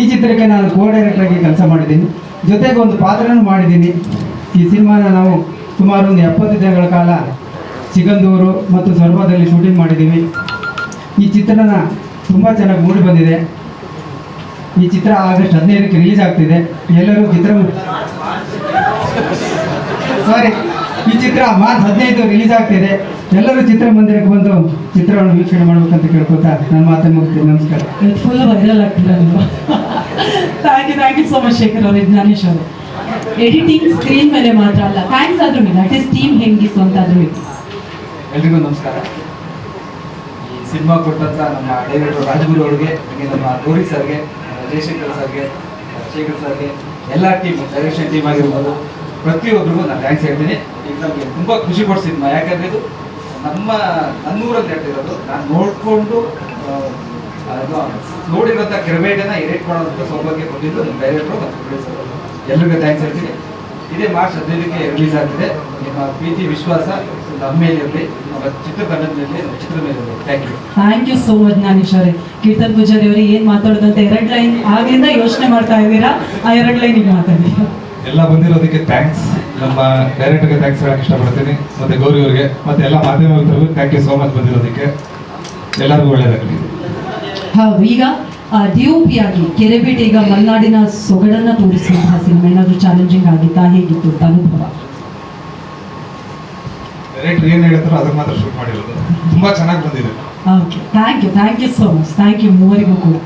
ಈ ಚಿತ್ರಕ್ಕೆ ನಾನು ಕೋ ಡೈರೆಕ್ಟರ್ ಆಗಿ ಕೆಲಸ ಮಾಡಿದ್ದೀನಿ. ಜೊತೆಗೆ ಒಂದು ಪಾತ್ರನೂ ಮಾಡಿದ್ದೀನಿ. ಈ ಸಿನಿಮಾನ ನಾವು ಸುಮಾರು ಒಂದು ಎಪ್ಪತ್ತು ದಿನಗಳ ಕಾಲ ಸಿಗಂದೂರು ಮತ್ತು ಸೊರಬದಲ್ಲಿ ಶೂಟಿಂಗ್ ಮಾಡಿದ್ದೀವಿ. ಈ ಚಿತ್ರನ ತುಂಬ ಚೆನ್ನಾಗಿ ಮೂಡಿ ಬಂದಿದೆ. ಈ ಚಿತ್ರ ಆಗಸ್ಟ್ ಹದಿನೈದಕ್ಕೆ ರಿಲೀಸ್ ಆಗ್ತಿದೆ. ಎಲ್ಲರೂ ಚಿತ್ರ ಸಾರಿ ಈ ಚಿತ್ರ ಮಾರ್ಚ್ ಹದಿನೈದು ರಿಲೀಸ್ ಆಗ್ತಿದೆ ಎಲ್ಲರೂ ಚಿತ್ರ ಮಂದಿರಕ್ಕೆ ಬಂದು ಚಿತ್ರವನ್ನು ವೀಕ್ಷಣೆ ಮಾಡ್ಬೇಕಂತ ಕೇಳ್ಕೊತಾ ನನ್ನ ಮಾತನ್ನು ಮುಗಿಸ್ತೀನಿ. ನಮಸ್ಕಾರ. ಫುಲ್ ವೈರಲ್ ಆಗ್ತಿಲ್ಲ ನೀವು thank you thank you so much Shekhar ಅವರು ಜ್ಞಾನೇಶ್ ಅವರು. ಎಡಿಟಿಂಗ್ ಸ್ಕ್ರೀನ್ ಮೇಲೆ ಮಾತ್ರ ಅಲ್ಲ ಥ್ಯಾಂಕ್ಸ್ ಆದ್ರೂ ಇಲ್ಲ ಅಟ್ ಇಸ್ ಟೀಮ್ ಹೆಂಗಿತ್ತು ಅಂತ ಆದ್ರೂ ಇಲ್ಲ. ಎಲ್ರಿಗೂ ನಮಸ್ಕಾರ. ಈ ಸಿನಿಮಾ ಕೊಟ್ಟಂತ ನಮ್ಮ ಡೈರೆಕ್ಟರ್ ರಾಜಗುರು ಅವ್ರಿಗೆ ಹಾಗೆ ನಮ್ಮ ಗೌರಿ ಸರ್ಗೆ ಜಯಶಂಕರ್ ಸರ್ಗೆ ಶೇಖರ್ ಸರ್ಗೆ ಎಲ್ಲ ಟೀಮ್ ಡೈರೆಕ್ಷನ್ ಟೀಮ್ ಆಗಿರ್ಬೋದು ಪ್ರತಿಯೊಬ್ಬರಿಗೂ ನಾನು ಥ್ಯಾಂಕ್ಸ್ ಹೇಳ್ತೀನಿ. ನಮಗೆ ತುಂಬ ಖುಷಿ ಪಡಿಸಿದ್ಮ ಸಿನಿಮಾ ಯಾಕಂದ್ರೆ ಇದು ನಮ್ಮ ನನ್ನೂರಲ್ಲಿ ನಡೆದಿರೋದು. ನಾನು ನೋಡಿಕೊಂಡು ನೋಡಿರೋಂಥ ಕೆರಬೇಟನ್ನ ಎರೇಟ್ ಮಾಡೋದಂಥ ಸೌಭಾಗ್ಯ ಕೊಟ್ಟಿದ್ದು ನಮ್ಮ ಡೈರೆಕ್ಟ್ರು ಮತ್ತು ಪ್ರೊಡ್ಯೂಸರ್ ಎಲ್ರಿಗೂ ಥ್ಯಾಂಕ್ಸ್ ಹೇಳ್ತೀನಿ. ಇದೇ ಮಾರ್ಚ್ ಹದಿನೈದಕ್ಕೆ ರಿಲೀಸ್ ಆಗ್ತಿದೆ. ನಿಮ್ಮ ಪ್ರೀತಿ ವಿಶ್ವಾಸ ನಮ್ಮ ಮೇಲಿರಲಿ. ನಮ್ಮ ಚಿತ್ರತಂಡದ ಮೇಲೆ ನಮ್ಮ ಚಿತ್ರ ಮೇಲೆ ಇರಲಿ thank you thank you so much Jnanesh ಅವರೇ. ಕೀರ್ತನ್ ಪೂಜಾರಿ ಅವರು ಏನು ಮಾತಾಡೋದಂತ ಎರಡು ಲೈನ್ ಆಗಿಂದ ಯೋಚನೆ ಮಾಡ್ತಾ ಇದ್ದೀರಾ? ಆ ಎರಡು ಲೈನ್ ಈಗ ಮಾತಾಡಿ. ಎಲ್ಲ ಬಂದಿರೋದಕ್ಕೆ ಥ್ಯಾಂಕ್ಸ್ ನಮ್ಮ ಡೈರೆಕ್ಟರ್ಗೆ ಥ್ಯಾಂಕ್ಸ್ ಹೇಳಕ್ಕೆ ಇಷ್ಟಪಡ್ತೀನಿ. ಮತ್ತೆ ಗೌರಿ ಅವರಿಗೆ ಮತ್ತೆ ಎಲ್ಲ ಮಾಧ್ಯಮ ಥ್ಯಾಂಕ್ ಯು ಸೋ ಮಚ್ ಬಂದಿರೋದಕ್ಕೆ. ಎಲ್ಲರಿಗೂ ಒಳ್ಳೆಯದಾಗಲಿ ಹೌದು ಈಗ ಡಿಒಪಿಯಾಗಿ ಕೆರೆಬೇಟೆ ಈಗ ಮಲೆನಾಡಿನ ಸೊಗಡನ್ನು ತೋರಿಸುವಂತಹ ಸಿನಿಮಾ ಏನಾದರೂ ಚಾಲೆಂಜಿಂಗ್ ಆಗಿತ್ತಾ? ಹೇಗಿತ್ತು ಅಂತ ಅನುಭವ? ಡೈರೆಕ್ಟರ್ ಏನು ಹೇಳ್ತಾರೋ ಅದಕ್ಕೆ ಮಾತ್ರ ಶೂಟ್ ಮಾಡಿರೋದು. ತುಂಬಾ ಚೆನ್ನಾಗಿ ಬಂದಿದೆ. Okay thank you thank you so much thank you ಮೂವರಿಗೂ ಕೂಡ.